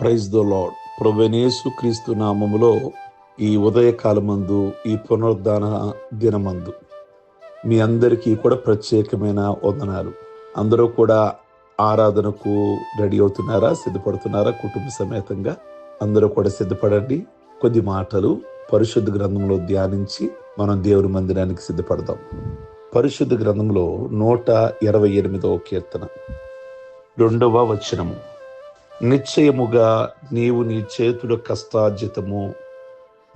Praise the lord ప్రభునేసు క్రీస్తు నామములో ఈ ఉదయకాలమందు ఈ పునరుద్ధాన దినమందు మీ అందరికీ కూడా ప్రత్యేకమైన వందనాలు. అందరూ కూడా ఆరాధనకు రెడీ అవుతున్నారా? సిద్ధపడుతున్నారా? కుటుంబ సమేతంగా అందరూ కూడా సిద్ధపడండి. కొద్ది మాటలు పరిశుద్ధ గ్రంథంలో ధ్యానించి మనం దేవుని మందిరానికి సిద్ధపడదాం. పరిశుద్ధ గ్రంథంలో నూట ఇరవై ఎనిమిదవ కీర్తన. రెండవ వచనము. నిశ్చయముగా నీవు నీ చేతుల కష్టార్జితము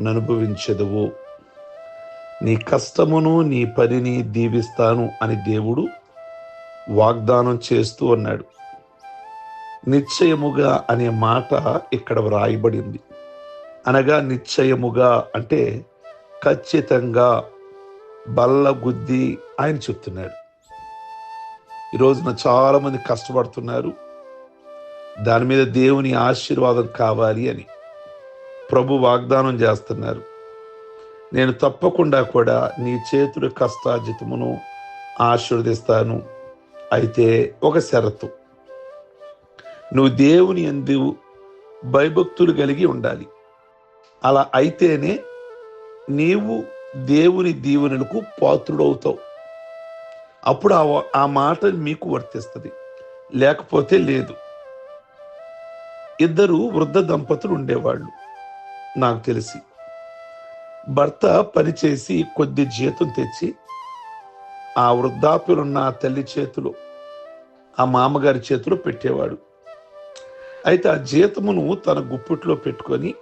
ననుభవించదువు. నీ కష్టమును నీ పనిని దీవిస్తాను అని దేవుడు వాగ్దానం చేస్తూ అన్నాడు. నిశ్చయముగా అనే మాట ఇక్కడ వ్రాయబడింది. అనగా నిశ్చయముగా అంటే ఖచ్చితంగా బల్లగుద్ది ఆయన చెప్తున్నాడు. ఈరోజున చాలామంది కష్టపడుతున్నారు. దాని మీద దేవుని ఆశీర్వాదం కావాలి అని ప్రభు వాగ్దానం చేస్తున్నారు. నేను తప్పకుండా కూడా నీ చేతుల కష్టాజితమును ఆశీర్వదిస్తాను. అయితే ఒక షరతు. నువ్వు దేవుని ఎందు భయభక్తులు కలిగి ఉండాలి. అలా అయితేనే నీవు దేవుని దీవెనలకు పాత్రుడవుతావు. అప్పుడు ఆ ఆ మాట మీకు వర్తిస్తుంది. లేకపోతే లేదు. ఇద్దరు వృద్ధ దంపతులు ఉండేవాళ్ళు నాకు తెలిసి. భర్త పనిచేసి కొద్ది జీతం తెచ్చి ఆ వృద్ధాప్యులున్న ఆ తల్లి చేతులు ఆ మామగారి చేతిలో పెట్టేవాడు. అయితే ఆ జీతమును తన గుప్పిట్లో పెట్టుకొని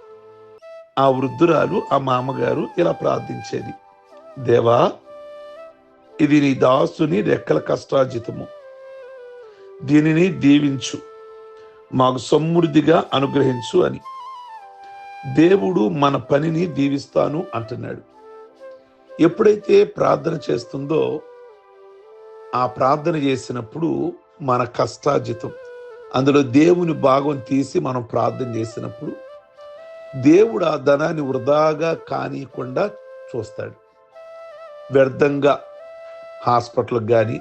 ఆ వృద్ధురాలు ఆ మామగారు ఇలా ప్రార్థించేది. దేవా ఇది నీ దాసుని రెక్కల కష్టాజితము దీనిని దీవించు. మాకు సమృద్ధిగా అనుగ్రహించు అని. దేవుడు మన పనిని దీవిస్తాను అంటున్నాడు. ఎప్పుడైతే ప్రార్థన చేస్తుందో ఆ ప్రార్థన చేసినప్పుడు మన కష్టాజితం అందులో దేవుని భాగం తీసి మనం ప్రార్థన చేసినప్పుడు దేవుడు ఆ ధనాన్ని వృధాగా కానీయకుండా చూస్తాడు. వ్యర్థంగా హాస్పిటల్కి కానీ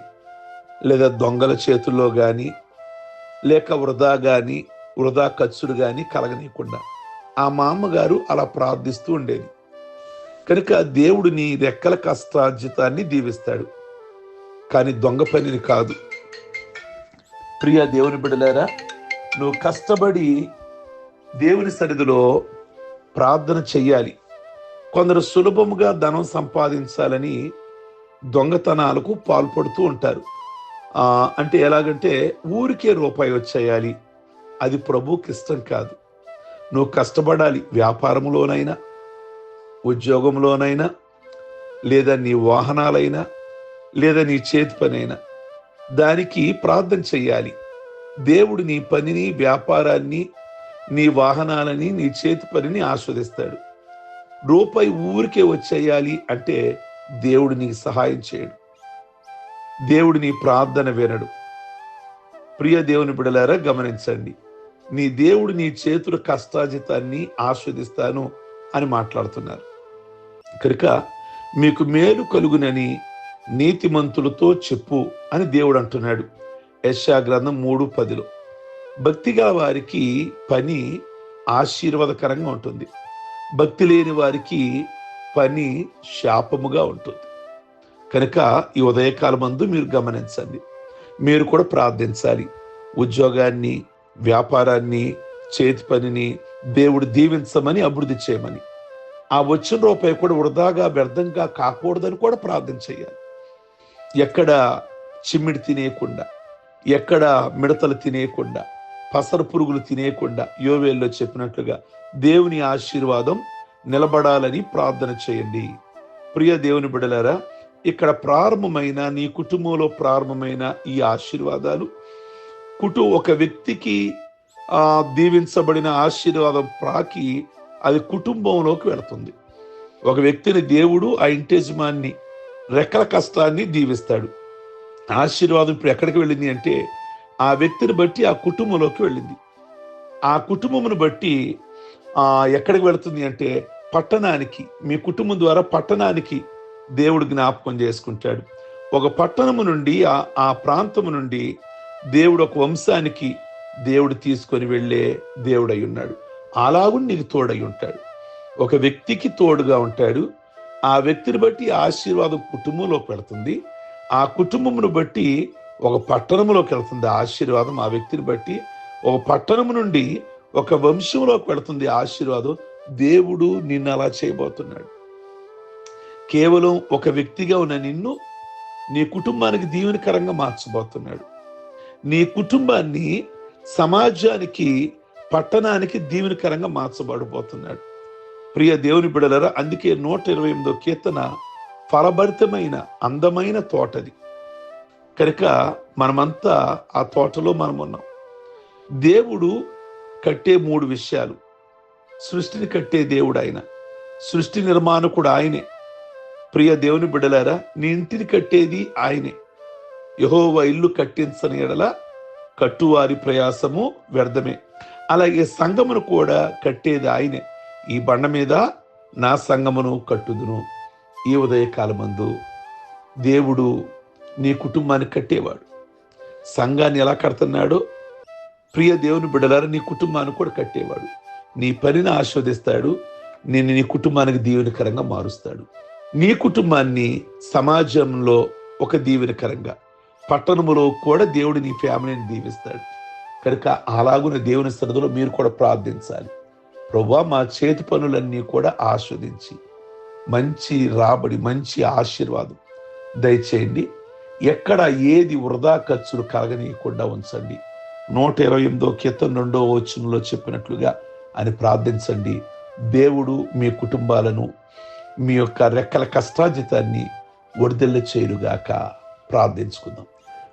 లేదా దొంగల చేతుల్లో కానీ లేక వృధా కానీ వృధా ఖర్చులు కానీ కలగనీయకుండా. ఆ మా అమ్మగారు అలా ప్రార్థిస్తూ ఉండేది. కనుక దేవుడు నీ రెక్కల కష్టార్జితాన్ని దీవిస్తాడు. కానీ దొంగ పనిని కాదు. ప్రియ దేవుని బిడలేరా నువ్వు కష్టపడి దేవుని సరిధిలో ప్రార్థన చెయ్యాలి. కొందరు సులభముగా ధనం సంపాదించాలని దొంగతనాలకు పాల్పడుతూ ఉంటారు. అంటే ఎలాగంటే ఊరికే రూపాయి వచ్చేయాలి. అది ప్రభుకి ఇష్టం కాదు. నువ్వు కష్టపడాలి వ్యాపారంలోనైనా ఉద్యోగంలోనైనా లేదా నీ వాహనాలైనా లేదా నీ చేతి పనైనా. దానికి ప్రార్థన చెయ్యాలి. దేవుడు నీ పనిని వ్యాపారాన్ని నీ వాహనాలని నీ చేతి పనిని ఆస్వాదిస్తాడు. రూపాయి ఊరికే వచ్చేయాలి అంటే దేవుడు నీకు సహాయం చేయడు. దేవుడు నీ ప్రార్థన వినడు. ప్రియ దేవుని బిడలారా గమనించండి. నీ దేవుడు నీ చేతుల కష్టాజితాన్ని ఆస్వాదిస్తాను అని మాట్లాడుతున్నారు. కనుక మీకు మేలు కలుగునని నీతిమంతులతో చెప్పు అని దేవుడు అంటున్నాడు. యశా గ్రంథం మూడు పదిలో. భక్తిగా వారికి పని ఆశీర్వాదకరంగా ఉంటుంది. భక్తి లేని వారికి పని శాపముగా ఉంటుంది. కనుక ఈ ఉదయకాలమందు మీరు గమనించండి. మీరు కూడా ప్రార్థించాలి. ఉద్యోగాన్ని వ్యాపారాన్ని చేతి పనిని దేవుడు దీవించమని అభివృద్ధి చేయమని. ఆ వచ్చిన రూపాయి కూడా వృధాగా వ్యర్థంగా కాకూడదని కూడా ప్రార్థన చేయాలి. ఎక్కడ చిమ్మిడి తినేయకుండా ఎక్కడ మిడతలు తినేయకుండా పసర పురుగులు తినేయకుండా యోవేల్లో చెప్పినట్లుగా దేవుని ఆశీర్వాదం నిలబడాలని ప్రార్థన చేయండి. ప్రియ దేవుని బిడలారా ఇక్కడ ప్రారంభమైన నీ కుటుంబంలో ప్రారంభమైన ఈ ఆశీర్వాదాలు. కుటు ఒక వ్యక్తికి దీవించబడిన ఆశీర్వాదం ప్రాకి అది కుటుంబంలోకి వెళుతుంది. ఒక వ్యక్తిని దేవుడు ఆ ఇంటేజ్మాన్ని రెక్కల కష్టాన్ని దీవిస్తాడు. ఆశీర్వాదం ఇప్పుడు ఎక్కడికి వెళ్ళింది అంటే ఆ వ్యక్తిని బట్టి ఆ కుటుంబంలోకి వెళ్ళింది. ఆ కుటుంబమును బట్టి ఎక్కడికి వెళుతుంది అంటే పట్టణానికి మీ కుటుంబం ద్వారా పట్టణానికి దేవుడు జ్ఞాపకం చేసుకుంటాడు. ఒక పట్టణము నుండి ఆ ఆ ప్రాంతము నుండి దేవుడు ఒక వంశానికి దేవుడు తీసుకొని వెళ్ళే దేవుడై ఉన్నాడు. అలాగు నీకు తోడై ఉంటాడు. ఒక వ్యక్తికి తోడుగా ఉంటాడు. ఆ వ్యక్తిని బట్టి ఆశీర్వాదం కుటుంబంలోకి వెళుతుంది. ఆ కుటుంబమును బట్టి ఒక పట్టణంలోకి వెళుతుంది ఆశీర్వాదం. ఆ వ్యక్తిని బట్టి ఒక పట్టణము నుండి ఒక వంశంలోకి వెళుతుంది ఆశీర్వాదం. దేవుడు నిన్ను అలా చేయబోతున్నాడు. కేవలం ఒక వ్యక్తిగా ఉన్న నిన్ను నీ కుటుంబానికి దీవెనకరంగా మార్చబోతున్నాడు. నీ కుటుంబాన్ని సమాజానికి పట్టణానికి దీవెనకరంగా మార్చబడబోతున్నాడు. ప్రియ దేవుని బిడలరా అందుకే నూట ఇరవై ఎనిమిదో కీర్తన ఫలభరితమైన అందమైన తోటది. కనుక మనమంతా ఆ తోటలో మనం ఉన్నాం దేవుడు కట్టే మూడు విషయాలు. సృష్టిని కట్టే దేవుడు ఆయన సృష్టి నిర్మాణకుడు ఆయనే. ప్రియ దేవుని బిడ్డలారా నీ ఇంటిని కట్టేది ఆయనే. యహోవ ఇల్లు కట్టించని ఎడల కట్టువారి ప్రయాసము వ్యర్థమే. అలాగే సంగమును కూడా కట్టేది ఆయనే. ఈ బండ మీద నా సంగమును కట్టుదును. ఈ ఉదయకాలమందు దేవుడు నీ కుటుంబాన్ని కట్టేవాడు. సంఘాన్ని ఎలా కడుతున్నాడో ప్రియ దేవుని బిడ్డలారా నీ కుటుంబాన్ని కూడా కట్టేవాడు. నీ పనిని ఆస్వాదిస్తాడు. నేను నీ కుటుంబానికి దీవెనకరంగా మారుస్తాడు. నీ కుటుంబాన్ని సమాజంలో ఒక దీవెనకరంగా పట్టణములో కూడా దేవుడు నీ ఫ్యామిలీని దీవిస్తాడు. కనుక అలాగున దేవుని సరదలో మీరు కూడా ప్రార్థించాలి. ప్రభా మా చేతి పనులన్నీ కూడా ఆస్వాదించి మంచి రాబడి మంచి ఆశీర్వాదం దయచేయండి. ఎక్కడ ఏది వృధా ఖర్చులు కలగనీయకుండా ఉంచండి. నూట ఇరవై ఎనిమిదో కీర్తన రెండో వచనంలో చెప్పినట్లుగా అని ప్రార్థించండి. దేవుడు మీ కుటుంబాలను మీ యొక్క రెక్కల కష్టాజితాన్ని ఒడిదెల్ల చేయుగాక ప్రార్థించుకుందాం.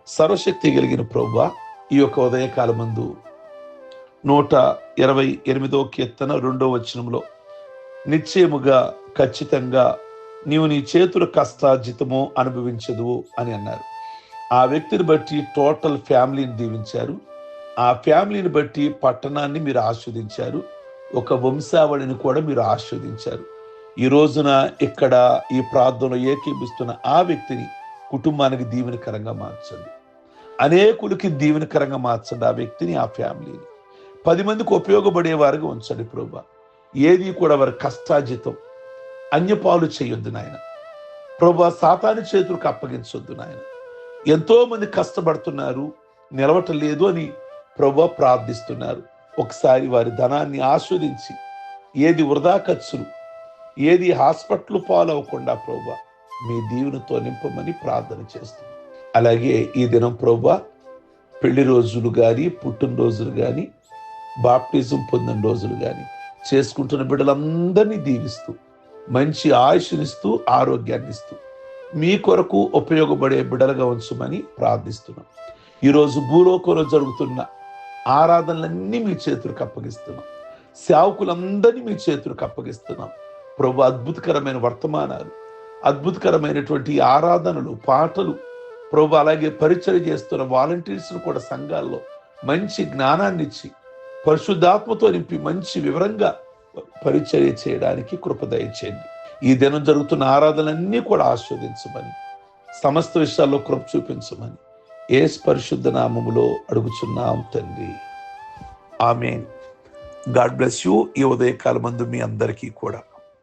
సర్వశక్తి కలిగిన ప్రభు ఈ యొక్క ఉదయకాలమందు నూట ఇరవై ఎనిమిదో కీర్తన రెండో వచనంలో నిశ్చయముగా ఖచ్చితంగా నీవు నీ చేతుల కష్టార్జితము అనుభవించదు అని అన్నారు. ఆ వ్యక్తిని బట్టి టోటల్ ఫ్యామిలీని దీవించారు. ఆ ఫ్యామిలీని బట్టి పట్టణాన్ని మీరు ఆస్వాదించారు. ఒక వంశావళిని కూడా మీరు ఆస్వాదించారు. ఈ రోజున ఇక్కడ ఈ ప్రార్థనలో ఏకీపిస్తున్న ఆ వ్యక్తిని కుటుంబానికి దీవెనకరంగా మార్చండి. అనేకులకి దీవెనకరంగా మార్చండి ఆ వ్యక్తిని ఆ ఫ్యామిలీని. పది మందికి ఉపయోగపడేవారుగా ఉంచండి ప్రభా. ఏది కూడా వారి కష్టాజితం అన్యపాలు చేయొద్దు నాయన. ప్రభా సాతాని చేతులకు అప్పగించొద్దు నాయన. ఎంతో మంది కష్టపడుతున్నారు నిలవటం లేదు అని ప్రభా ప్రార్థిస్తున్నారు. ఒకసారి వారి ధనాన్ని ఆస్వాదించి ఏది వృధా ఖర్చులు ఏది హాస్పిటల్ పాలవకుండా ప్రభా మీ దీవునితో నింపమని ప్రార్థన చేస్తుంది అలాగే ఈ దినం ప్రభా పెళ్ళి రోజులు కానీ పుట్టినరోజులు కానీ బాప్టిజం పొందిన రోజులు కానీ చేసుకుంటున్న బిడ్డలందరినీ దీవిస్తూ మంచి ఆయుష్నిస్తూ ఆరోగ్యాన్ని ఇస్తూ మీ కొరకు ఉపయోగపడే బిడ్డలుగా ఉంచమని ప్రార్థిస్తున్నాం. ఈరోజు భూలోకంలో జరుగుతున్న ఆరాధనలన్నీ మీ చేతులకు అప్పగిస్తున్నాం. సేవకులందరినీ మీ చేతులకు అప్పగిస్తున్నాం. ప్రభు అద్భుతకరమైన వర్తమానాలు అద్భుతకరమైనటువంటి ఆరాధనలు పాటలు ప్రభు అలాగే పరిచయం చేస్తున్న వాలంటీర్స్ను కూడా సంఘాల్లో మంచి జ్ఞానాన్ని ఇచ్చి పరిశుద్ధాత్మతో నింపి మంచి వివరంగా పరిచర్య చేయడానికి కృపదయచేయండి ఈ దినం జరుగుతున్న ఆరాధనలన్నీ కూడా ఆస్వాదించమని సమస్త విషయాల్లో కృప చూపించమని ఏ పరిశుద్ధ నామములో అడుగుచున్నాం తండ్రి. ఆమె గాడ్ బ్లెస్ యూ. ఈ ఉదయకాల మందు మీ అందరికీ కూడా.